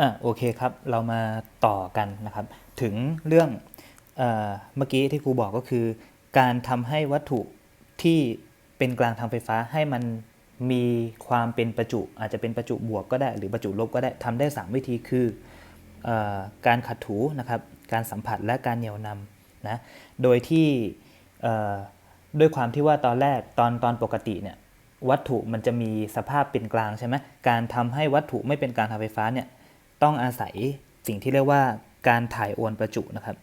อะโอเคครับ เรามาต่อกันนะครับ ถึงเรื่องเออเมื่อกี้ที่ครูบอกก็คือ การทำให้วัตถุที่เป็นกลางทางไฟฟ้าให้มันมีความเป็นประจุ อาจจะเป็นประจุบวกก็ได้ หรือประจุลบก็ได้ทำได้ 3 วิธีคือเออการขัดถูนะครับ การสัมผัสและการเหนี่ยวนำนะโดยที่เอ่อด้วยความที่ว่าตอนแรกตอนตอนปกติเนี่ยวัตถุมันจะมีสภาพเป็นกลางใช่ไหมการทำให้วัตถุไม่เป็นกลางทางไฟฟ้าเนี่ย ต้องอาศัยสิ่งที่เรียกว่าการถ่ายโอนประจุนะครับ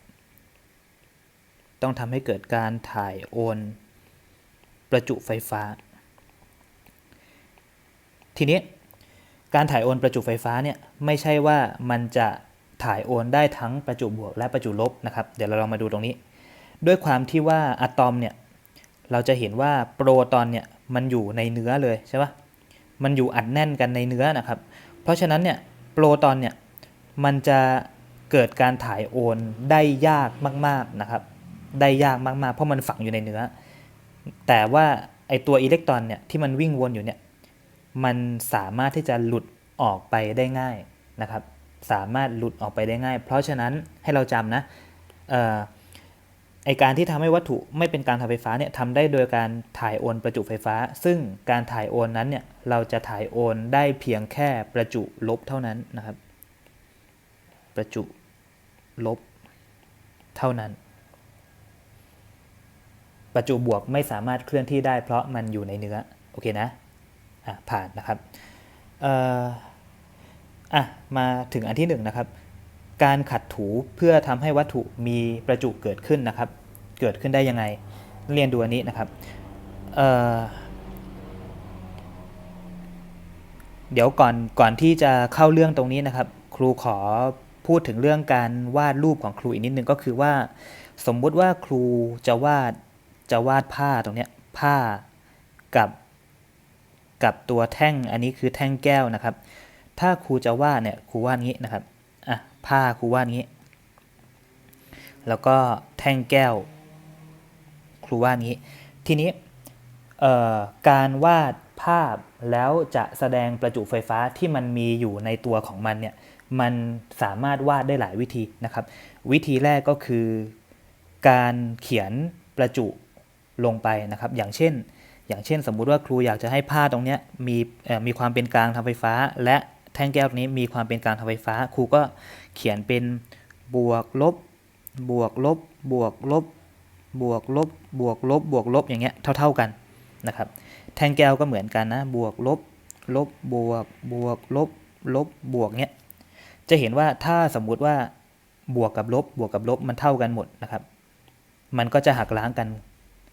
ต้องทำให้เกิดการถ่ายโอนประจุไฟฟ้า ทีนี้การถ่ายโอนประจุไฟฟ้าเนี่ยไม่ใช่ว่ามันจะถ่ายโอนได้ทั้งประจุบวกและประจุลบนะครับ เดี๋ยวเราลองมาดูตรงนี้ ด้วยความที่ว่าอะตอมเนี่ยเราจะเห็นว่าโปรตอนเนี่ยมันอยู่ในเนื้อเลยใช่ปะมันอยู่อัดแน่นกันในเนื้อนะครับ เพราะฉะนั้นเนี่ย โปรตอนเนี่ยมันจะเกิดการถ่ายโอนได้ยากมากๆนะครับ ได้ยากมากๆ เพราะมันฝังอยู่ในเนื้อ แต่ว่าไอตัวอิเล็กตรอนเนี่ยที่มันวิ่งวนอยู่เนี่ยมันสามารถที่จะหลุดออกไปได้ง่ายนะครับ สามารถหลุดออกไปได้ง่าย เพราะฉะนั้นให้เราจำนะเอ่อไอการที่ทำให้วัตถุไม่เป็นการทาไฟฟ้าเนี่ยทำได้โดยการถ่ายโอนประจุไฟฟ้า ซึ่งการถ่ายโอนนั้นเนี่ยเราจะถ่ายโอนได้เพียงแค่ประจุลบเท่านั้นนะครับ ประจุลบเท่านั้น ประจุบวกไม่สามารถเคลื่อนที่ได้เพราะมันอยู่ในเนื้อโอเคนะอะผ่านนะครับอ่ออะมาถึงอันที่หนึ่งนะครับ การขัดถูเพื่อทำให้วัตถุมีประจุเกิดขึ้นนะครับ เกิดขึ้นได้ยังไง เรียนดูอันนี้นะครับเเดี๋ยวก่อนก่อนที่จะเข้าเรื่องตรงนี้นะครับ ครูขอพูดถึงเรื่องการวาดรูปของครูอีกนิดนึงก็คือว่า สมมุติว่าครูจะวาดจะวาดผ้าตรงเนี้ยผ้ากับกับตัวแท่งอันนี้คือแท่งแก้วนะครับ ถ้าครูจะวาดเนี่ยครูวาดงี้นะครับ ผ้าครูวาดงี้ แล้วก็แท่งแก้ว ครูวาดงี้ ทีนี้การวาดภาพแล้วจะแสดงประจุไฟฟ้าที่มันมีอยู่ในตัวของมันเนี่ยมันสามารถวาดได้หลายวิธีนะครับ วิธีแรกก็คือการเขียนประจุลงไปนะครับ อย่างเช่น อย่างเช่น สมมุติว่าครูอยากจะให้ผ้าตรงนี้มีมีความเป็นกลางทางไฟฟ้า และ ท่งแก้วนี้มีความเป็นกางทางไฟฟ้า ครูก็เขียนเป็นบวกลบบวกลบบวกลบบวกลบบวกลบบวกลบอย่างเงี้ยเท่า ๆกันนะครับ แท่งแก้วก็เหมือนกันนะบวกลบลบบวกบวกลบลบบวกเนี้ยจะเห็นว่าถ้าสมมุติว่าบวกกับลบบวกกับลบมันเท่ากันหมดนะครับ มันก็จะหักล้างกัน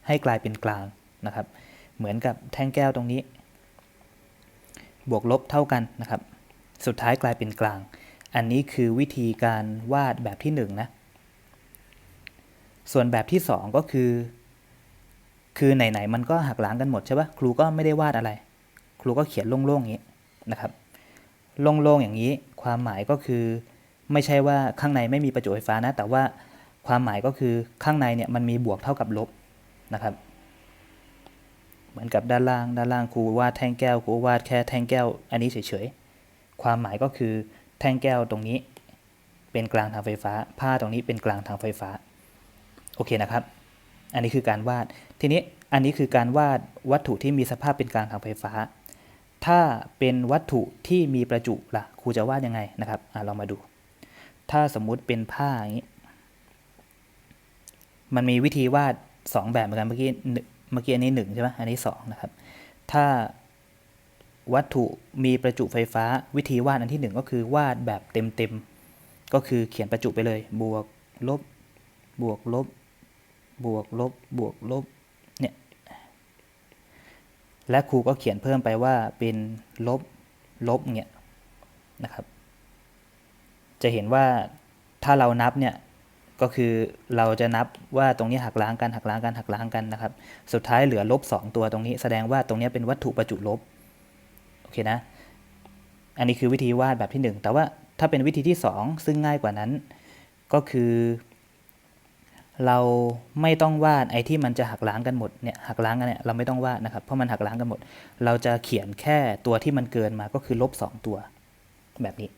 ให้กลายเป็นกลางนะครับ เหมือนกับแท่งแก้วตรงนี้ บวกลบเท่ากันนะครับ สุดท้ายกลายเป็นกลาง อันนี้คือวิธีการวาดแบบที่1นงนะส่วนแบบที่ 2 ก็คือ คือไหนๆมันก็หักล้างกันหมดใช่ปะครูก็ไม่ได้วาดอะไร ครูก็เขียนโล่งๆอย่างนี้นะครับโล่งๆอย่างนี้ ความหมายก็คือ ไม่ใช่ว่าข้างในไม่มีประจุไฟฟ้านะ แต่ว่าความหมายก็คือข้างในเนี่ยมันมีบวกเท่ากับลบนะครับ เหมือนกับด้านล่าง ด้านล่างครูวาดแท่งแก้วครูวาดแค่แท่งแก้ว อันนี้เฉยๆ ความหมายก็คือแท่งแก้วตรงนี้ เป็นกลางทางไฟฟ้า ผ้าตรงนี้เป็นกลางทางไฟฟ้า โอเคนะครับ อันนี้คือการวาด ทีนี้อันนี้คือการวาดวัตถุที่มีสภาพเป็นกลางทางไฟฟ้า ถ้าเป็นวัตถุที่มีประจุล่ะครูจะวาดยังไงนะครับอะเรามาดู ถ้าสมมุติเป็นผ้าอย่างนี้ มันมีวิธีวาด 2 แบบเหมือนกันเมื่อกี้เมื่อกี้อันนี้1ใช่ไหมอันนี้2นะครับ ถ้า วัตถุมีประจุไฟฟ้าวิธีวาดอันที่ 1 ก็คือวาดแบบเต็มๆ ก็คือเขียนประจุไปเลย บวกลบ บวกลบ บวกลบ บวกลบ เนี่ย และครูก็เขียนเพิ่มไปว่าเป็นลบ ลบเนี่ยนะครับ จะเห็นว่าถ้าเรานับเนี่ยก็คือเราจะนับว่าตรงนี้หักล้างกันหักล้างกันหักล้างกันนะครับ สุดท้ายเหลือลบ2ตัวตรงนี้แสดงว่าตรงนี้เป็นวัตถุประจุลบ โอเคนะ อันนี้คือวิธีวาดแบบที่ 1 แต่ว่าถ้าเป็นวิธีที่ 2 ซึ่งง่ายกว่านั้น ก็คือ เราไม่ต้องวาดไอ้ที่มันจะหักล้างกันหมดเนี่ยหักล้างกันเนี่ยเราไม่ต้องวาดนะครับเพราะมันหักล้างกันหมด เราจะเขียนแค่ตัวที่มันเกินมาก็คือลบ2ตัวแบบนี้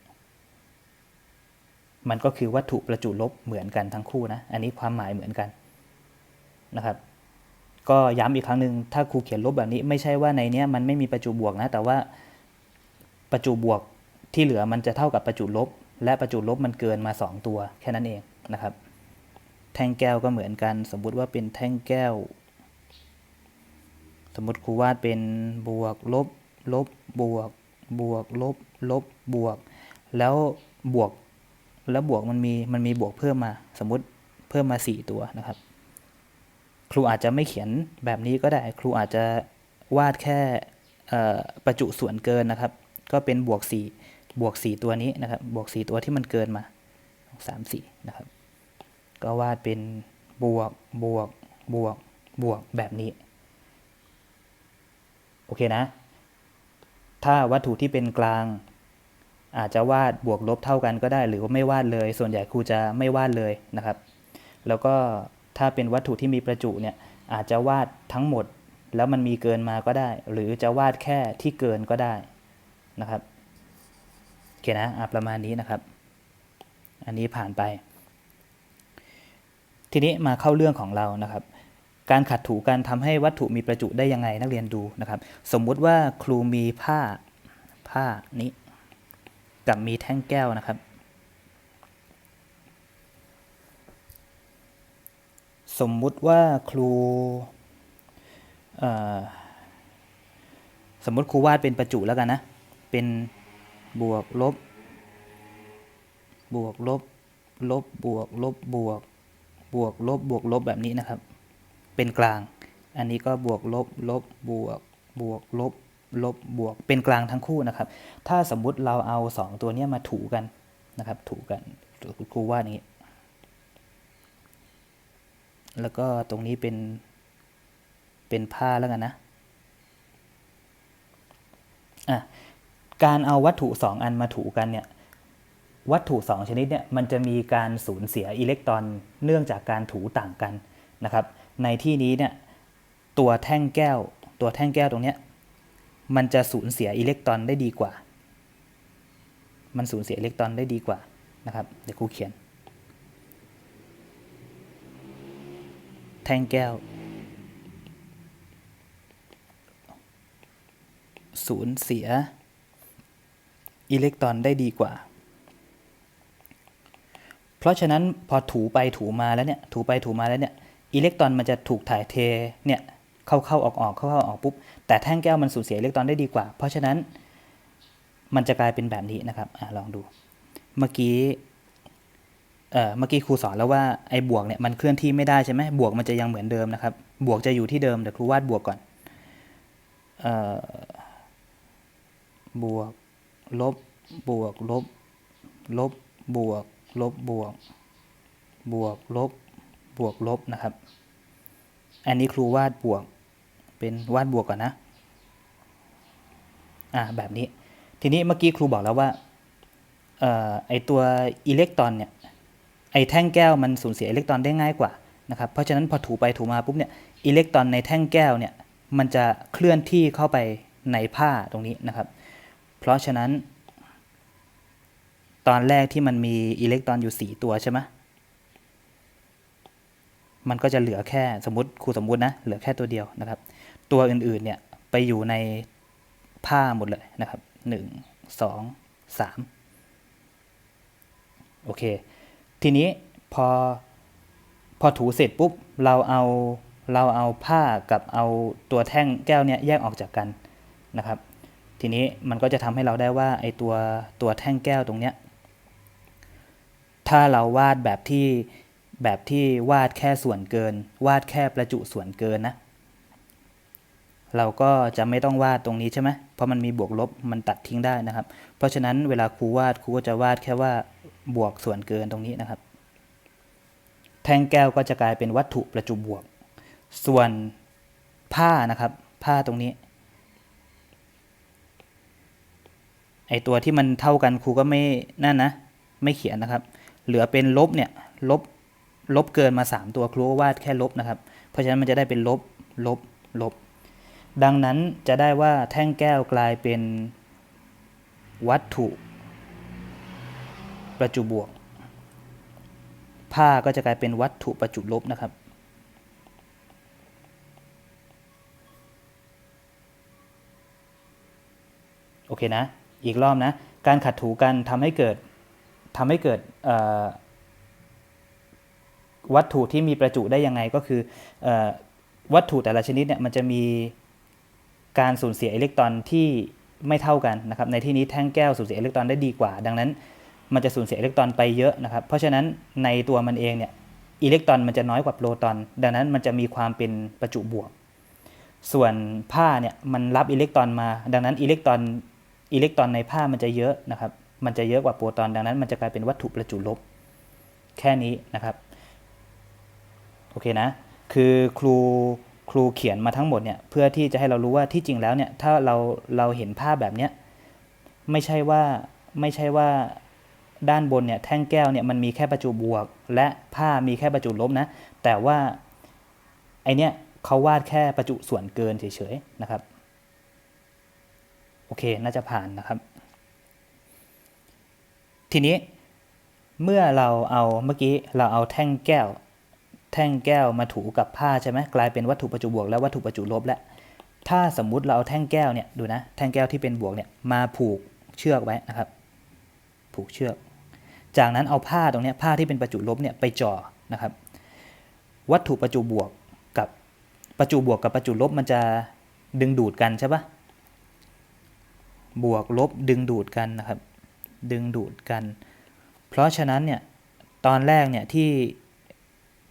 มันก็คือวัตถุประจุลบเหมือนกันทั้งคู่นะ อันนี้ความหมายเหมือนกันนะครับ ก็ย้ำอีกครั้งหนึ่งถ้าครูเขียนลบแบบนี้ ไม่ใช่ว่าในเนี้ยมันไม่มีประจุบวกนะ แต่ว่าประจุบวกที่เหลือมันจะเท่ากับประจุลบ และประจุลบมันเกินมา 2 ตัว แค่นั้นเองนะครับ แท่งแก้วก็เหมือนกัน สมมุติว่าเป็นแท่งแก้ว สมมติครูวาดเป็นบวกลบ ลบบวก บวกลบ ลบบวก แล้วบวกแล้วบวกมันมีมันมีบวกเพิ่มมา สมมติเพิ่มมา 4 ตัวนะครับ ครูอาจจะไม่เขียนแบบนี้ก็ได้ ครูอาจจะวาดแค่ประจุส่วนเกินนะครับ ก็เป็นบวก4บวก 4 ตัวนี้นะครับ บวก 4 ตัวที่มันเกินมา 3 4 นะครับ ก็วาดเป็นบวกบวกบวกบวกแบบนี้ โอเคนะ ถ้าวัตถุที่เป็นกลาง อาจจะวาดบวกลบเท่ากันก็ได้ หรือว่าไม่วาดเลย ส่วนใหญ่ครูจะไม่วาดเลยนะครับ แล้วก็ ถ้าเป็นวัตถุที่มีประจุเนี่ยอาจจะวาดทั้งหมดแล้วมันมีเกินมาก็ได้ หรือจะวาดแค่ที่เกินก็ได้นะครับโอเคนะประมาณนี้นะครับ อันนี้ผ่านไป ทีนี้มาเข้าเรื่องของเรานะครับ การขัดถูการทำให้วัตถุมีประจุได้ยังไงนักเรียนดูนะครับ สมมุติว่าครูมีผ้าผ้านี้ กับมีแท่งแก้วนะครับ สมมุติว่าครูสมมุติครูวาดเป็นประจุแล้วกันนะ เป็นบวกลบ บวกลบ ลบบวกลบบวก บวกลบบวกลบแบบนี้นะครับ เป็นกลาง อันนี้ก็บวกลบ ลบบวก บวกลบ ลบบวก เป็นกลางทั้งคู่นะครับ ถ้าสมมุติเราเอาสองตัวนี้มาถูกันนะครับ ถูกันครูว่าอย่างนี้ แล้วก็ตรงนี้เป็น เป็นผ้าแล้วกันนะ อะ การเอาวัตถุสองอันมาถูกันเนี่ย วัตถุ 2 ชนิดเนี่ย มันจะมีการสูญเสียอิเล็กตรอนเนื่องจากการถูต่างกันนะครับ ในที่นี้เนี่ย ตัวแท่งแก้ว ตัวแท่งแก้วตรงเนี้ย มันจะสูญเสียอิเล็กตรอนได้ดีกว่า มันสูญเสียอิเล็กตรอนได้ดีกว่านะครับ เดี๋ยวครูเขียน แท่งแก้ว สูญเสีย อิเล็กตรอนได้ดีกว่า เพราะฉะนั้นพอถูไปถูมาแล้วเนี่ยถูไปถูมาแล้วเนี่ยอิเล็กตรอนมันจะถูกถ่ายเทเนี่ยเข้าเข้าออกออกเข้าเข้าออกปุ๊บแต่แท่งแก้วมันสูญเสียอิเล็กตรอนได้ดีกว่า เพราะฉะนั้นมันจะกลายเป็นแบบนี้นะครับอลองดู เมื่อกี้ เมื่อกี้ครูสอนแล้วว่าไอ้บวกเนี่ยมันเคลื่อนที่ไม่ได้ใช่ไหมบวกมันจะยังเหมือนเดิมนะครับ บวกจะอยู่ที่เดิมเดี๋ยวครูวาดบวกก่อนเออบวกลบบวกลบลบบวกลบบวกบวกลบบวกลบนะครับ อันนี้ครูวาดบวกเป็นวาดบวกก่อนนะอ่าแบบนี้ ทีนี้เมื่อกี้ครูบอกแล้วว่าเอ่อไอตัวอิเล็กตรอนเนี่ย ไอ้แท่งแก้วมันสูญเสียอิเล็กตรอนได้ง่ายกว่านะครับเพราะฉะนั้นพอถูไปถูมาปุ๊บเนี่ยอิเล็กตรอนในแท่งแก้วเนี่ยมันจะเคลื่อนที่เข้าไปในผ้าตรงนี้นะครับ เพราะฉะนั้น ตอนแรกที่มันมีอิเล็กตรอนอยู่ 4 ตัวใช่ไหมมันก็จะเหลือแค่สมมติครูสมมุตินะเหลือแค่ตัวเดียวนะครับ ตัวอื่นๆเนี่ยไปอยู่ในผ้าหมดเลยนะครับ 1 2 3 โอเค ทีนี้พอพอถูเสร็จปุ๊บเราเอาเราเอาผ้ากับเอาตัวแท่งแก้วเนี่ยแยกออกจากกันนะครับ ทีนี้มันก็จะทำให้เราได้ว่าไอตัวตัวแท่งแก้วตรงเนี้ยถ้าเราวาดแบบที่แบบที่วาดแค่ส่วนเกิน วาดแค่ประจุส่วนเกินนะ เราก็จะไม่ต้องวาดตรงนี้ใช่ไหมเพราะมันมีบวกลบมันตัดทิ้งได้นะครับ เพราะฉะนั้นเวลาครูวาดครูก็จะวาดแค่ว่า บวกส่วนเกินตรงนี้นะครับ แท่งแก้วก็จะกลายเป็นวัตถุประจุบวก ส่วนผ้านะครับ ผ้าตรงนี้ไอตัวที่มันเท่ากันครูก็ไม่นั่นนะ ไม่เขียนนะครับ เหลือเป็นลบเนี่ยลบลบเกินมา 3 ตัวครูก็วาดแค่ลบนะครับ เพราะฉะนั้นมันจะได้เป็นลบลบลบ ดังนั้นจะได้ว่าแท่งแก้วกลายเป็นวัตถุ ประจุบวก ผ้าก็จะกลายเป็นวัตถุประจุลบนะครับ โอเคนะ อีกรอบนะ การขัดถูกันทำให้เกิดทำให้เกิดวัตถุที่มีประจุได้ยังไงก็คืออวัตถุแต่ละชนิดเนี่ยมันจะมีการสูญเสียอิเล็กตรอนที่ไม่เท่ากันนะครับในที่นี้แท่งแก้วสูญเสียอิเล็กตรอนได้ดีกว่า ดังนั้น มันจะสูญเสียอิเล็กตรอนไปเยอะนะครับ เพราะฉะนั้นในตัวมันเองเนี่ยอิเล็กตรอนมันจะน้อยกว่าโปรตอน ดังนั้นมันจะมีความเป็นประจุบวก ส่วนผ้าเนี่ยมันรับอิเล็กตรอนมา ดังนั้นอิเล็กตรอนอิเล็กตรอนในผ้ามันจะเยอะนะครับ มันจะเยอะกว่าโปรตอน ดังนั้น มันจะกลายเป็นวัตถุประจุลบ แค่นี้นะครับ โอเคนะ คือครูครูเขียนมาทั้งหมดเนี่ยเพื่อที่จะให้เรารู้ว่าที่จริงแล้วเนี่ยถ้าเราเราเห็นภาพแบบเนี้ยไม่ใช่ว่าไม่ใช่ว่า ด้านบนเนี่ยแท่งแก้วเนี่ยมันมีแค่ประจุบวก และผ้ามีแค่ประจุลบนะ แต่ว่าไอเนี้ยเขาวาดแค่ประจุส่วนเกินเฉยๆนะครับ โอเคน่าจะผ่านนะครับ ทีนี้เมื่อเราเอาเมื่อกี้เราเอาแท่งแก้ว แท่งแก้วมาถูกับผ้าใช่ไหมกลายเป็นวัตถุประจุบวก และวัตถุประจุลบแล้วถ้าสมมุติเราเอาแท่งแก้วเนี่ยดูนะแท่งแก้วที่เป็นบวกเนี่ยมาผูกเชือกไว้นะครับ ผูกเชือก จากนั้นเอาผ้าตรงนี้ผ้าที่เป็นประจุลบเนี่ยไปจ่อนะครับ วัตถุประจุบวกกับประจุบวกกับประจุลบมันจะดึงดูดกันใช่ปะบวกลบดึงดูดกันนะครับ ดึงดูดกัน เพราะฉะนั้นเนี่ยตอนแรกเนี่ยที่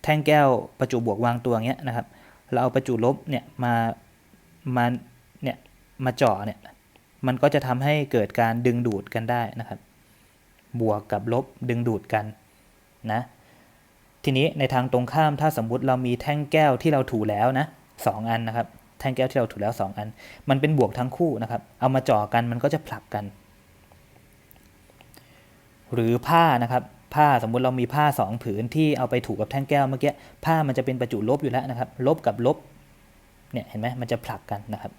แท่งแก้วประจุบวกวางตัวอย่างเงี้ยนะครับ เราเอาประจุลบเนี่ยมามาเนี่ยมาจาะเนี่ยมันก็จะทำให้เกิดการดึงดูดกันได้นะครับ บวกกับลบดึงดูดกันนะทีนี้ในทางตรงข้ามถ้าสมมุติเรามีแท่งแก้วที่เราถูแล้วนะสองอันนะครับ แท่งแก้วที่เราถูแล้วสองอัน มันเป็นบวกทั้งคู่นะครับ เอามาจ่อกันมันก็จะผลักกัน หรือผ้านะครับ ผ้าสมมุติเรามีผ้าสองผืนที่เอาไปถูกับแท่งแก้วเมื่อกี้ผ้ามันจะเป็นประจุลบอยู่แล้วนะครับ ลบกับลบเนี่ยเห็นไหมมันจะผลักกันนะครับ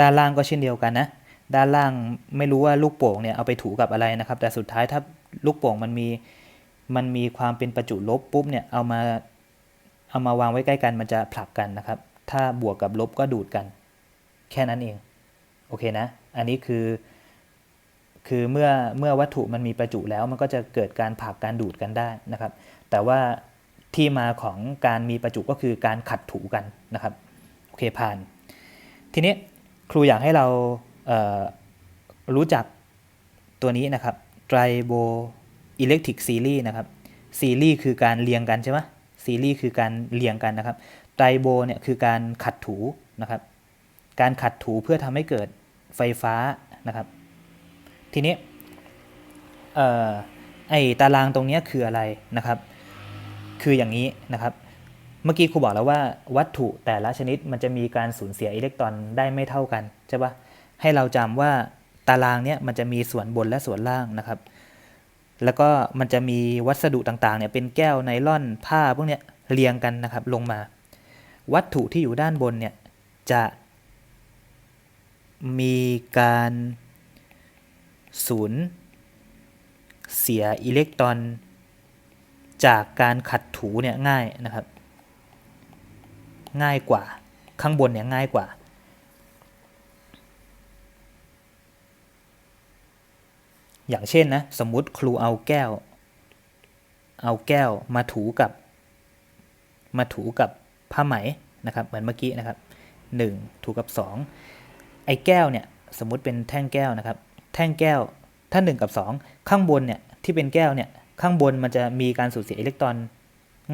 ด้านล่างก็เช่นเดียวกันนะ ด้านล่างไม่รู้ว่าลูกโป่งเนี่ยเอาไปถูกับอะไรนะครับ แต่สุดท้ายถ้าลูกโป่งมันมีมันมีความเป็นประจุลบปุ๊บเนี่ยเอามาเอามาวางไว้ใกล้กันมันจะผลักกันนะครับ ถ้าบวกกับลบก็ดูดกัน แค่นั้นเอง โอเคนะ อันนี้คือ คือเมื่อเมื่อวัตถุมันมีประจุแล้วมันก็จะเกิดการผลักการดูดกันได้นะครับ แต่ว่าที่มาของการมีประจุก็คือการขัดถูกันนะครับ โอเคผ่าน ทีนี้ครูอยากให้เรา รู้จักตัวนี้นะครับ Tribo Electric Series นะครับซีรีส์คือการเรียงกันใช่ไหมซีรีส์คือการเรียงกันนะครับไตรโบเนี่ยคือการขัดถูนะครับการขัดถูเพื่อทำให้เกิดไฟฟ้านะครับ ทีนี้เอ่อไอตารางตรงนี้คืออะไรนะครับ คืออย่างนี้นะครับ เมื่อกี้ครูบอกแล้วว่าวัตถุแต่ละชนิดมันจะมีการสูญเสียอิเล็กตรอนได้ไม่เท่ากันใช่ปะ ให้เราจำว่าตารางเนี้ยมันจะมีส่วนบนและส่วนล่างนะครับ แล้วก็มันจะมีวัสดุต่างๆเนี่ยเป็นแก้วไนล่อนผ้าพวกเนี้ยเรียงกันนะครับลงมา วัตถุที่อยู่ด้านบนเนี่ยจะมีการสูญเสียอิเล็กตรอน จากการขัดถูเนี่ยง่ายนะครับ ง่ายกว่าข้างบนเนี่ยง่ายกว่า อย่างเช่นนะ สมมุติครูเอาแก้ว เอาแก้วมาถูกับ มาถูกับผ้าไหมนะครับ เหมือนเมื่อกี้นะครับ 1 ถูกับ 2 ไอ้แก้วเนี่ยสมมุติเป็นแท่งแก้วนะครับ แท่งแก้วถ้า 1 กับ 2 ข้างบนเนี่ยที่เป็นแก้วเนี่ยข้างบนมันจะมีการสูญเสียอิเล็กตรอน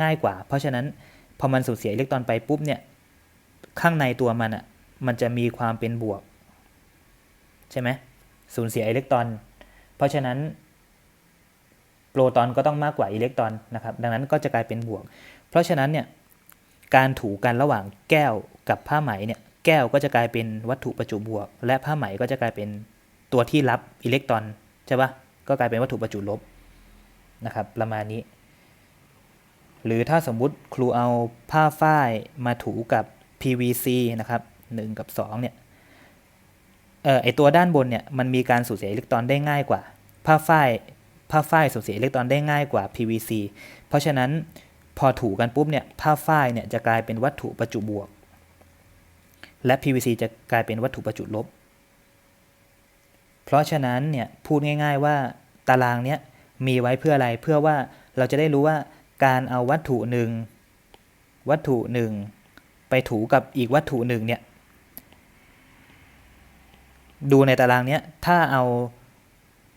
ง่ายกว่า เพราะฉะนั้นพอมันสูญเสียอิเล็กตรอนไปปุ๊บเนี่ยข้างในตัวมันอะ่ะมันจะมีความเป็นบวก ใช่ไหมสูญเสียอิเล็กตรอน เพราะฉะนั้นโปรตอนก็ต้องมากกว่าอิเล็กตรอนนะครับ ดังนั้นก็จะกลายเป็นบวก เพราะฉะนั้นเนี่ยการถูกันระหว่างแก้วกับผ้าไหมเนี่ยแก้วก็จะกลายเป็นวัตถุประจุบวก และผ้าไหมก็จะกลายเป็นตัวที่รับอิเล็กตรอนใช่ปะก็กลายเป็นวัตถุประจุลบนะครับประมาณนี้ หรือถ้าสมมุติครูเอาผ้าฝ้ายมาถูกับ PVC นะครับ1กับ2เนี่ย เออไอตัวด้านบนเนี่ยมันมีการสูญเสียอิเล็กตรอนได้ง่ายกว่า ผ้าฝ้ายผ้าฝ้ายสูญเสียอิเล็กตรอนได้ง่ายกว่า PVC เพราะฉะนั้นพอถูกันปุ๊บเนี่ยผ้าฝ้ายเนี่ยจะกลายเป็นวัตถุประจุบวก และ PVC จะกลายเป็นวัตถุประจุลบ เพราะฉะนั้นเนี่ยพูดง่าย ๆว่าตารางเนี้ยมีไว้เพื่ออะไรเพื่อว่าเราจะได้รู้ว่าการเอาวัตถุหนึ่งวัตถุหนึ่งไปถูกับอีกวัตถุหนึ่งเนี่ย ดูในตารางเนี้ยถ้าเอา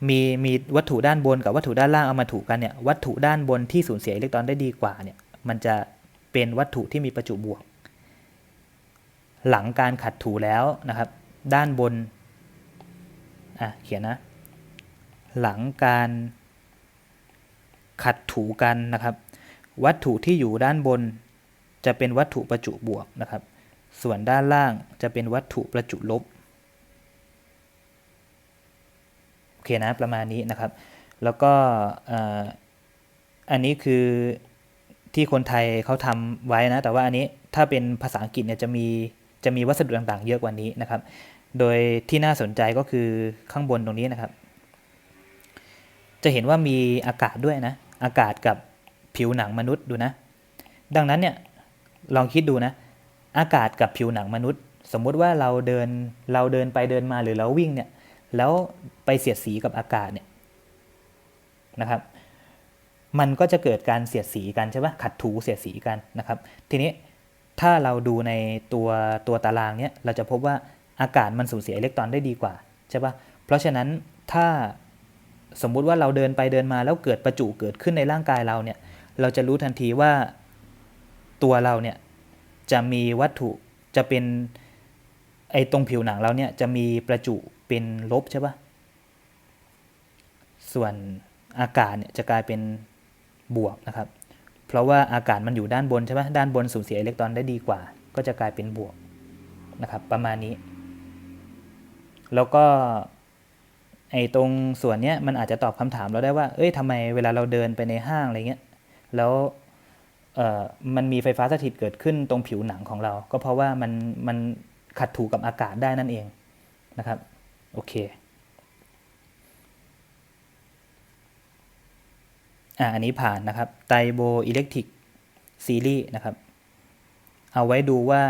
มีมีวัตถุด้านบนกับวัตถุด้านล่างเอามาถูกันเนี่ยวัตถุด้านบนที่สูญเสียอิเล็กตรอนได้ดีกว่าเนี่ยมันจะเป็นวัตถุที่มีประจุบวก หลังการขัดถูแล้วนะครับ ด้านบนอะเขียนนะ หลังการขัดถูกันนะครับ วัตถุที่อยู่ด้านบน จะเป็นวัตถุประจุบวกนะครับ ส่วนด้านล่างจะเป็นวัตถุประจุลบ โอเคนะประมาณนี้นะครับ แล้วก็อันนี้คือที่คนไทยเขาทำไว้นะ แต่ว่าอันนี้ถ้าเป็นภาษาอังกฤษเนี่ยจะมีจะมีวัสดุต่างๆ เยอะกว่านี้นะครับ โดยที่น่าสนใจก็คือข้างบนตรงนี้นะครับ จะเห็นว่ามีอากาศด้วยนะ อากาศกับผิวหนังมนุษย์ดูนะ ดังนั้นเนี่ยลองคิดดูนะ อากาศกับผิวหนังมนุษย์ สมมุติว่าเราเดินเราเดินไปเดินมาหรือเราวิ่งเนี่ย แล้วไปเสียดสีกับอากาศเนี่ยนะครับ มันก็จะเกิดการเสียดสีกันใช่ปะขัดถูเสียดสีกันนะครับ ทีนี้ถ้าเราดูในตัวตัวตารางเนี่ยเราจะพบว่าอากาศมันสูญเสียอิเล็กตรอนได้ดีกว่าใช่ปะเพราะฉะนั้นถ้าสมมุติว่าเราเดินไปเดินมาแล้วเกิดประจุเกิดขึ้นในร่างกายเราเนี่ย เราจะรู้ทันทีว่าตัวเราเนี่ยจะมีวัตถุจะเป็นไอตรงผิวหนังเราเนี่ยจะมีประจุ เป็นลบใช่ปะส่วนอากาศเนี่ยจะกลายเป็นบวกนะครับ เพราะว่าอากาศมันอยู่ด้านบนใช่ปะด้านบนสูญเสียอิเล็กตรอนได้ดีกว่า ก็จะกลายเป็นบวกนะครับ ประมาณนี้ แล้วก็ไอ้ตรงส่วนเนี้ยมันอาจจะตอบคำถามเราได้ว่า เอ้ยทำไมเวลาเราเดินไปในห้างอะไรเงี้ย แล้วเอ่อมันมีไฟฟ้าสถิตเกิดขึ้นตรงผิวหนังของเรา ก็เพราะว่ามันมันขัดถูกับอากาศได้นั่นเองนะครับ โอเคอ่าอันนี้ผ่านนะครับไตโบอิเล็กทริกซีรีส์นะครับ เอาไว้ดูว่า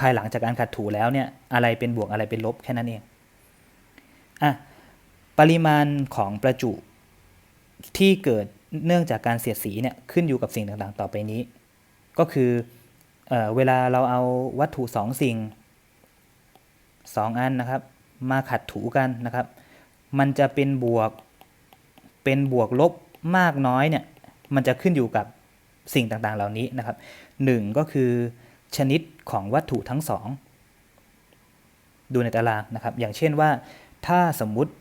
ภายหลังจากการขัดถูแล้วเนี่ยอะไรเป็นบวกอะไรเป็นลบแค่นั้นเองอะปริมาณของประจุที่เกิดเนื่องจากการเสียดสีเนี่ยขึ้นอยู่กับสิ่งต่างๆ ต่อไปนี้ ก็คือเอเวลาเราเอาวัตถุสองสิ่งสองอันนะครับ มาขัดถูกันนะครับ มันจะเป็นบวกเป็นบวกลบมากน้อยเนี่ยมันจะขึ้นอยู่กับสิ่งต่างๆเหล่านี้นะครับหนึ่งก็คือชนิดของวัตถุทั้งสองดูในตารางนะครับ อย่างเช่นว่า ถ้าสมมุติ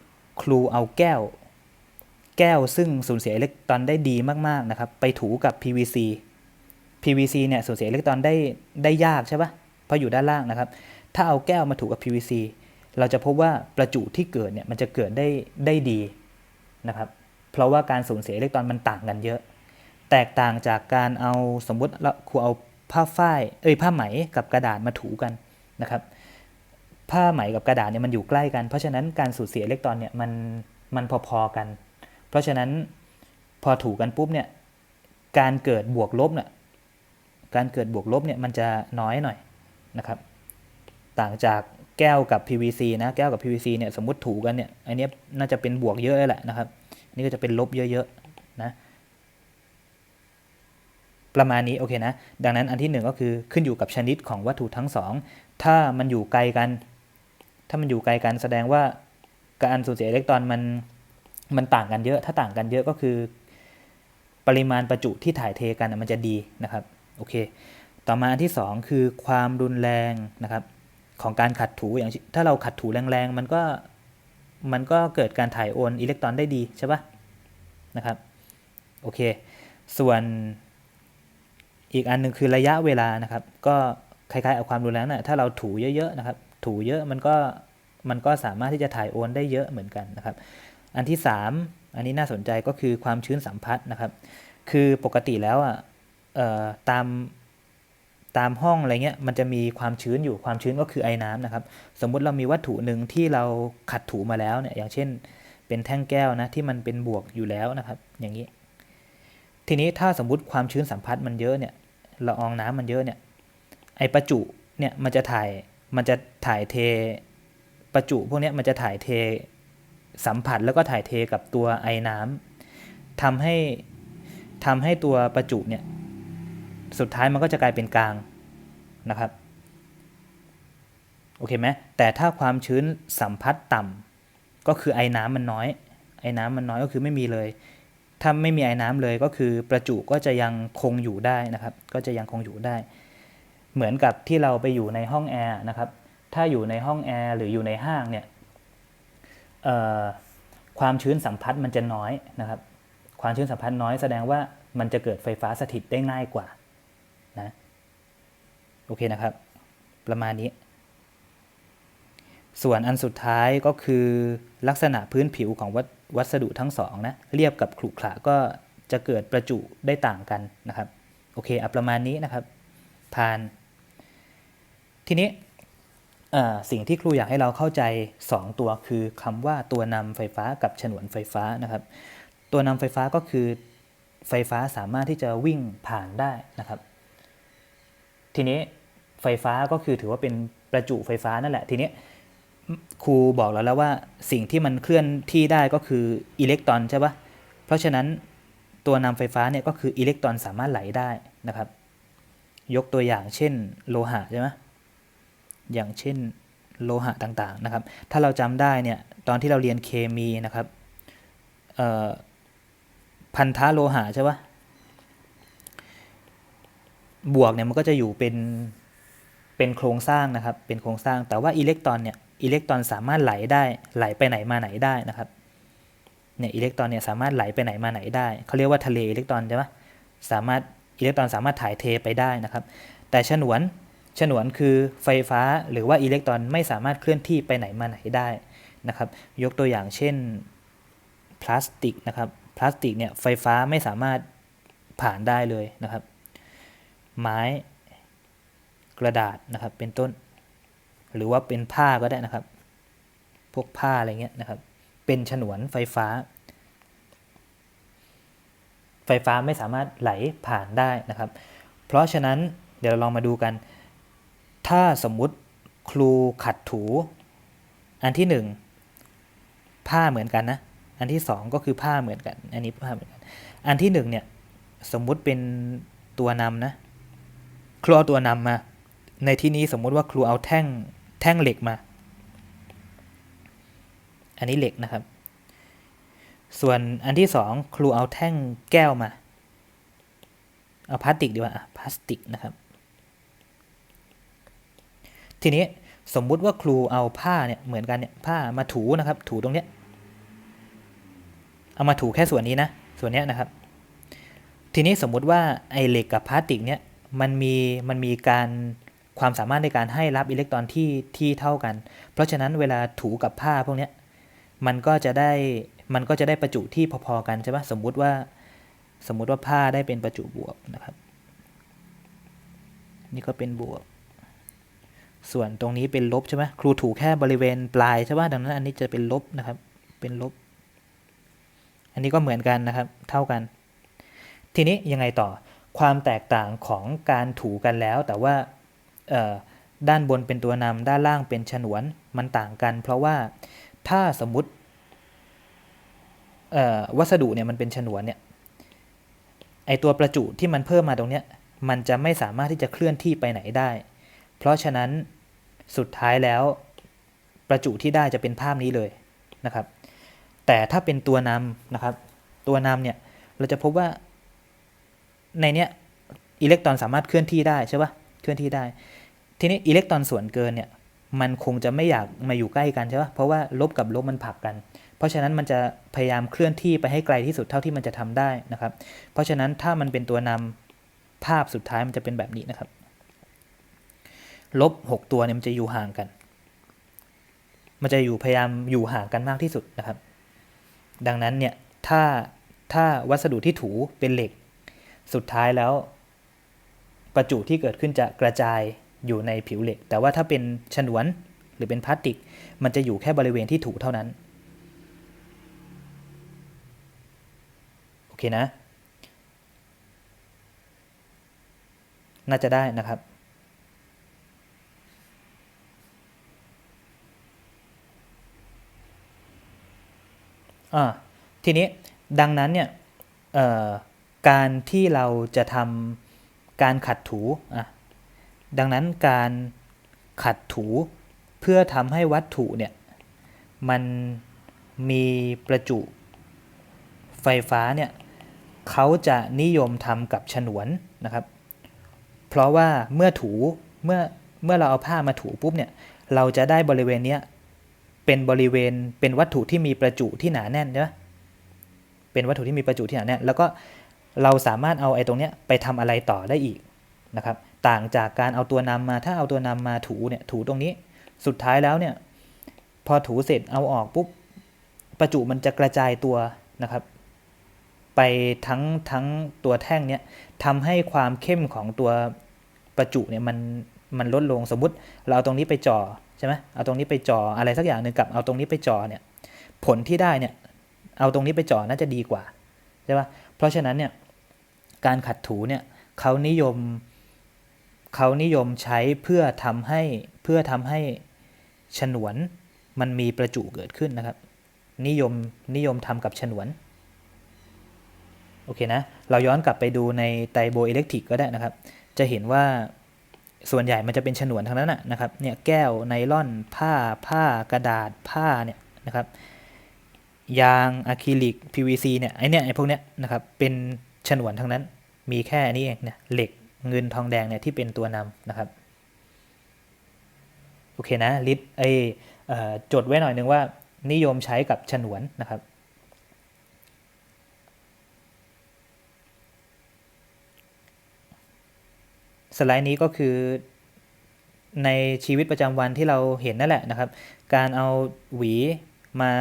ครูเอาแก้ว แก้วซึ่งสูญเสียอิเล็กตรอนได้ดีมากๆนะครับ ไปถูกับ PVC PVC เนี่ยสูญเสียอิเล็กตรอนได้ได้ยากใช่ปะเพราะอยู่ด้านล่างนะครับ ถ้าเอาแก้วมาถูกับ PVC เราจะพบว่าประจุที่เกิดเนี่ยมันจะเกิดได้ได้ดีนะครับ เพราะว่าการสูญเสียอิเล็กตรอนมันต่างกันเยอะ แตกต่างจากการเอาสมมติครูเอาผ้าฝ้ายเอ้ยผ้าไหมกับกระดาษมาถูกันนะครับ ผ้าไหมกับกระดาษเนี่ยมันอยู่ใกล้กัน เพราะฉะนั้นการสูญเสียอิเล็กตรอนเนี่ยมันมันพอๆกัน เพราะฉะนั้นพอถูกกันปุ๊บเนี่ยการเกิดบวกลบเนี่ยการเกิดบวกลบเนี่ยมันจะน้อยหน่อยนะครับ ต่างจาก แก้วกับ PVC นะแก้วกับ PVC เนี่ยสมมติถูกันเนี่ยอันนี้น่าจะเป็นบวกเยอะเลยแหละนะครับนี่ก็จะเป็นลบเยอะๆนะประมาณนี้โอเคนะดังนั้นอันที่หนึ่งก็คือขึ้นอยู่กับชนิดของวัตถุทั้งสองถ้ามันอยู่ไกลกัน ถ้ามันอยู่ไกลกันแสดงว่าการสูญเสียอิเล็กตรอนมันมันต่างกันเยอะ ถ้าต่างกันเยอะก็คือ ปริมาณประจุที่ถ่ายเทกันมันจะดีนะครับโอเค ต่อมาอันที่ 2 คือความรุนแรงนะครับ ของการขัดถูอย่างถ้าเราขัดถูแรงๆ มันก็มันก็เกิดการถ่ายโอนอิเล็กตรอนได้ดีใช่ปะนะครับโอเค ส่วนอีกอันนึงคือระยะเวลานะครับ ก็คล้ายๆเอาความรุนแรงนะถ้าเราถูเยอะๆนะครับ ถูเยอะมันก็มันก็สามารถที่จะถ่ายโอนได้เยอะเหมือนกันนะครับ อันที่ 3 อันนี้น่าสนใจก็คือความชื้นสัมพัทธ์นะครับ คือปกติแล้วอะตาม ตามห้องอะไรเงี้ยมันจะมีความชื้นอยู่ความชื้นก็คือไอ้น้ำนะครับ สมมุติเรามีวัตถุหนึ่งที่เราขัดถูมาแล้วเนี่ยอย่างเช่น เป็นแท่งแก้วนะที่มันเป็นบวกอยู่แล้วนะครับ อย่างนี้ ทีนี้ถ้าสมมุติความชื้นสัมผัสมันเยอะเนี่ยละอองน้ำมันเยอะเนี่ยไอประจุเนี่ยมันจะถ่ายมันจะถ่ายเทประจุพวกเนี้ยมันจะถ่ายเทสัมผัสแล้วก็ถ่ายเทกับตัวไอน้ำทำให้ทำให้ตัวประจุเนี่ย สุดท้ายมันก็จะกลายเป็นกลางนะครับโอเคไหมแต่ถ้าความชื้นสัมผัสต่ำก็คือไอ้น้ำมันน้อยไอ้น้ำมันน้อยก็คือไม่มีเลย ถ้าไม่มีไอ้น้ำเลยก็คือประจุก็จะยังคงอยู่ได้นะครับ ก็จะยังคงอยู่ได้ เหมือนกับที่เราไปอยู่ในห้องแอร์นะครับ ถ้าอยู่ในห้องแอร์หรืออยู่ในห้างเนี่ยความชื้นสัมผัสมันจะน้อยนะครับ ความชื้นสัมผัสน้อยแสดงว่ามันจะเกิดไฟฟ้าสถิตได้ง่ายกว่า นะโอเคนะครับ ประมาณนี้ ส่วนอันสุดท้ายก็คือลักษณะพื้นผิวของวัสวัสดุทั้งสองนะเรียบกับขรุขระก็จะเกิดประจุได้ต่างกันนะครับโอเคเอาประมาณนี้นะครับผ่าน ทีนี้สิ่งที่ครูอยากให้เราเข้าใจ 2 ตัวคือคำว่าตัวนำไฟฟ้ากับฉนวนไฟฟ้านะครับ ตัวนำไฟฟ้าก็คือไฟฟ้าสามารถที่จะวิ่งผ่านได้นะครับ ทีนี้ไฟฟ้าก็คือถือว่าเป็นประจุไฟฟ้านั่นแหละ ทีนี้ครูบอกเราแล้วว่าสิ่งที่มันเคลื่อนที่ได้ก็คืออิเล็กตรอนใช่ปะเพราะฉะนั้นตัวนำไฟฟ้าเนี่ยก็คืออิเล็กตรอนสามารถไหลได้นะครับ ยกตัวอย่างเช่นโลหะใช่ไหมอย่างเช่นโลหะต่างๆนะครับ ถ้าเราจำได้เนี่ยตอนที่เราเรียนเคมีนะครับพันธะโลหะใช่ปะ บวกเนี่ยมันก็จะอยู่เป็นเป็นโครงสร้างนะครับ เป็นโครงสร้าง แต่ว่าอิเล็กตรอนเนี่ยอิเล็กตรอนสามารถไหลได้ไหลไปไหนมาไหนได้นะครับเนี่ยอิเล็กตรอนเนี่ยสามารถไหลไปไหนมาไหนได้เขาเรียกว่าทะเลอิเล็กตรอนใช่ปะสามารถอิเล็กตรอนสามารถถ่ายเทไปได้นะครับ แต่ฉนวนฉนวนคือไฟฟ้าหรือว่าอิเล็กตรอนไม่สามารถเคลื่อนที่ไปไหนมาไหนได้นะครับ ยกตัวอย่างเช่นพลาสติกนะครับพลาสติกเนี่ยไฟฟ้าไม่สามารถผ่านได้เลยนะครับ ไม้ กระดาษนะครับเป็นต้น หรือว่าเป็นผ้าก็ได้นะครับ พวกผ้าอะไรเงี้ยนะครับ เป็นฉนวนไฟฟ้า ไฟฟ้าไม่สามารถไหลผ่านได้นะครับ เพราะฉะนั้นเดี๋ยวเราลองมาดูกัน ถ้าสมมุติครูขัดถู อันที่หนึ่งผ้าเหมือนกันนะ อันที่สองก็คือผ้าเหมือนกัน อันนี้ผ้าเหมือนกัน อันที่หนึ่งเนี่ยสมมุติเป็นตัวนำนะ ครูเอาตัวนำมา ในที่นี้สมมุติว่าครูเอาแท่งแท่งเหล็กมา อันนี้เหล็กนะครับ ส่วนอันที่สองครูเอาแท่งแก้วมา เอาพลาสติกดีกว่าพลาสติกนะครับ ทีนี้สมมุติว่าครูเอาผ้าเนี่ยเหมือนกันเนี่ยผ้ามาถูนะครับ ถูตรงเนี้ยเอามาถูแค่ส่วนนี้นะ ส่วนเนี้ยนะครับ ทีนี้สมมุติว่าไอเหล็กกับพลาสติกเนี่ย มันมีมันมีการความสามารถในการให้รับอิเล็กตรอนที่ที่เท่ากัน เพราะฉะนั้นเวลาถูกับผ้าพวกนี้มันก็จะได้มันก็จะได้ประจุที่พอๆกันใช่ปะสมมุติว่าสมมุติว่าผ้าได้เป็นประจุบวกนะครับ นี่ก็เป็นบวก ส่วนตรงนี้เป็นลบใช่ไหมครูถูแค่บริเวณปลายใช่ปะดังนั้นอันนี้จะเป็นลบนะครับ เป็นลบ อันนี้ก็เหมือนกันนะครับ เท่ากัน ทีนี้ยังไงต่อ ความแตกต่างของการถูกันแล้ว แต่ว่าด้านบนเป็นตัวนำด้านล่างเป็นฉนวนมันต่างกัน เพราะว่าถ้าสมมติวัสดุเนี่ยมันเป็นฉนวนเนี่ยไอตัวประจุที่มันเพิ่มมาตรงเนี้ยมันจะไม่สามารถที่จะเคลื่อนที่ไปไหนได้ เพราะฉะนั้นสุดท้ายแล้วประจุที่ได้จะเป็นภาพนี้เลยนะครับ แต่ถ้าเป็นตัวนำนะครับ ตัวนำเนี่ยเราจะพบว่า ในเนี้ยอิเล็กตรอนสามารถเคลื่อนที่ได้ใช่ปะเคลื่อนที่ได้ ทีนี้อิเล็กตรอนส่วนเกินเนี่ยมันคงจะไม่อยากมาอยู่ใกล้กันใช่ปะเพราะว่าลบกับลบมันผลักกัน เพราะฉะนั้นมันจะพยายามเคลื่อนที่ไปให้ไกลที่สุดเท่าที่มันจะทำได้นะครับ เพราะฉะนั้นถ้ามันเป็นตัวนำภาพสุดท้ายมันจะเป็นแบบนี้นะครับ ลบ 6 ตัวเนี่ยมันจะอยู่ห่างกัน มันจะอยู่พยายามอยู่ห่างกันมากที่สุดนะครับ ดังนั้นเนี่ยถ้าถ้าวัสดุที่ถูเป็นเหล็ก สุดท้ายแล้ว ประจุที่เกิดขึ้นจะกระจายอยู่ในผิวเหล็ก แต่ว่าถ้าเป็นฉนวนหรือเป็นพลาสติก มันจะอยู่แค่บริเวณที่ถูเท่านั้น โอเคนะ น่าจะได้นะครับอ่าทีนี้ดังนั้นเนี่ยเอ่อ การที่เราจะทำการขัดถูอะดังนั้นการขัดถูเพื่อทำให้วัตถุเนี่ยมันมีประจุไฟฟ้าเนี่ยเขาจะนิยมทำกับฉนวนนะครับ เพราะว่าเมื่อถูเมื่อเมื่อเราเอาผ้ามาถูปุ๊บเนี่ยเราจะได้บริเวณเนี้ยเป็นบริเวณเป็นวัตถุที่มีประจุที่หนาแน่นใช่ไหมเป็นวัตถุที่มีประจุที่หนาแน่นแล้วก็ เราสามารถเอาไอ้ตรงเนี้ยไปทำอะไรต่อได้อีกนะครับ ต่างจากการเอาตัวนำมาถ้าเอาตัวนำมาถูเนี่ยถูตรงนี้ สุดท้ายแล้วเนี่ยพอถูเสร็จเอาออกปุ๊บประจุมันจะกระจายตัวนะครับ ไปทั้งทั้งตัวแท่งเนี่ยทำให้ความเข้มของตัวประจุเนี่ยมันมันลดลงสมมุติเราเอาตรงนี้ไปจ่อใช่ไหมเอาตรงนี้ไปจ่ออะไรสักอย่างหนึ่งกับเอาตรงนี้ไปจ่อเนี่ยผลที่ได้เนี่ยเอาตรงนี้ไปจ่อน่าจะดีกว่าใช่ปะเพราะฉะนั้นเนี่ย การขัดถูเนี่ยเขานิยมเขานิยมใช้เพื่อทำให้เพื่อทำให้ฉนวนมันมีประจุเกิดขึ้นนะครับ นิยมนิยมทำกับฉนวนโอเคนะ เราย้อนกลับไปดูในไตโบอิเล็กทริกก็ได้นะครับ จะเห็นว่าส่วนใหญ่มันจะเป็นฉนวนทั้งนั้นนะนะครับ เนี่ยแก้วไนล่อน ผ้า ผ้ากระดาษ ผ้าเนี่ยนะครับ ยางอะคริลิก PVC เนี่ย ไอเนี่ยไอพวกเนี้ยนะครับ เป็น ฉนวนทั้งนั้น มีแค่นี้เองเนี่ยเหล็กเงินทองแดงเนี่ยที่เป็นตัวนำนะครับ โอเคนะลิตไอเอ่อจดไว้หน่อยนึงว่า นิยมใช้กับฉนวนนะครับ สไลด์นี้ก็คือในชีวิตประจำวันที่เราเห็นนั่นแหละนะครับ การเอาหวีมา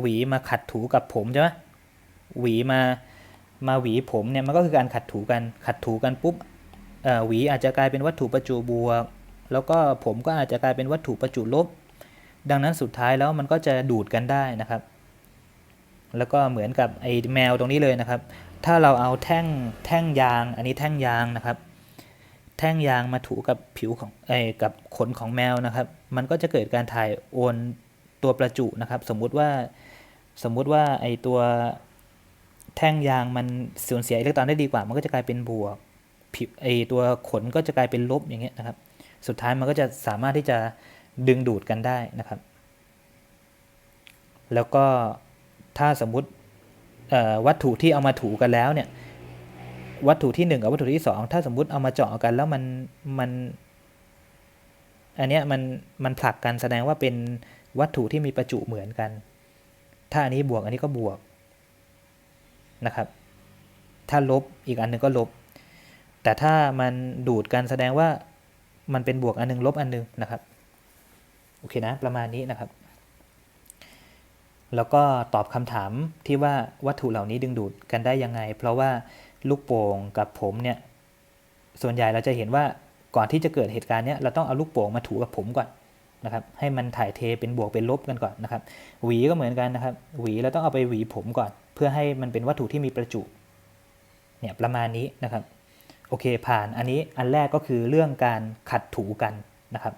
หวีมาขัดถูกับผมใช่ไหมหวีมา มาหวีผมเนี่ยมันก็คือการขัดถูกัน ขัดถูกันปุ๊บหวีอาจจะกลายเป็นวัตถุประจุบวก แล้วก็ผมก็อาจจะกลายเป็นวัตถุประจุลบ ดังนั้นสุดท้ายแล้วมันก็จะดูดกันได้นะครับ แล้วก็เหมือนกับไอ้แมวตรงนี้เลยนะครับ ถ้าเราเอาแท่งแท่งยาง อันนี้แท่งยางนะครับ แท่งยางมาถูกับผิวของไอ้กับขนของแมวนะครับ มันก็จะเกิดการถ่ายโอนตัวประจุนะครับ สมมุติว่าสมมุติว่าไอ้ตัว แท่งยางมันสูญเสียอิเล็กตรอนได้ดีกว่า มันก็จะกลายเป็นบวกผิวไอตัวขนก็จะกลายเป็นลบอย่างเงี้ยนะครับ สุดท้ายมันก็จะสามารถที่จะดึงดูดกันได้นะครับ แล้วก็ถ้าสมมุติวัตถุที่เอามาถูกันแล้วเนี่ยวัตถุที่หนึ่งกับวัตถุที่สองถ้าสมมุติเอามาเจาะกันแล้วมันมันอันเนี้ยมันมันผลักกันแสดงว่าเป็นวัตถุที่มีประจุเหมือนกัน ถ้าอันนี้บวกอันนี้ก็บวก นะครับ ถ้าลบอีกอันหนึ่งก็ลบ แต่ถ้ามันดูดกันแสดงว่ามันเป็นบวกอันหนึงลบอันหนึงนะครับโอเคนะประมาณนี้นะครับ แล้วก็ตอบคำถามที่ว่าวัตถุเหล่านี้ดึงดูดกันได้ยังไง เพราะว่าลูกโป่งกับผมเนี่ยส่วนใหญ่เราจะเห็นว่าก่อนที่จะเกิดเหตุการณ์เนี้ยเราต้องเอาลูกโป่งมาถูกับผมก่อน นะครับให้มันถ่ายเทเป็นบวกเป็นลบกันก่อนนะครับหวีก็เหมือนกันนะครับ หวีเราต้องเอาไปหวีผมก่อน เพื่อให้มันเป็นวัตถุที่มีประจุเนี่ยประมาณนี้นะครับโอเคผ่านอันนี้อันแรกก็คือเรื่องการขัดถูกันนะครับ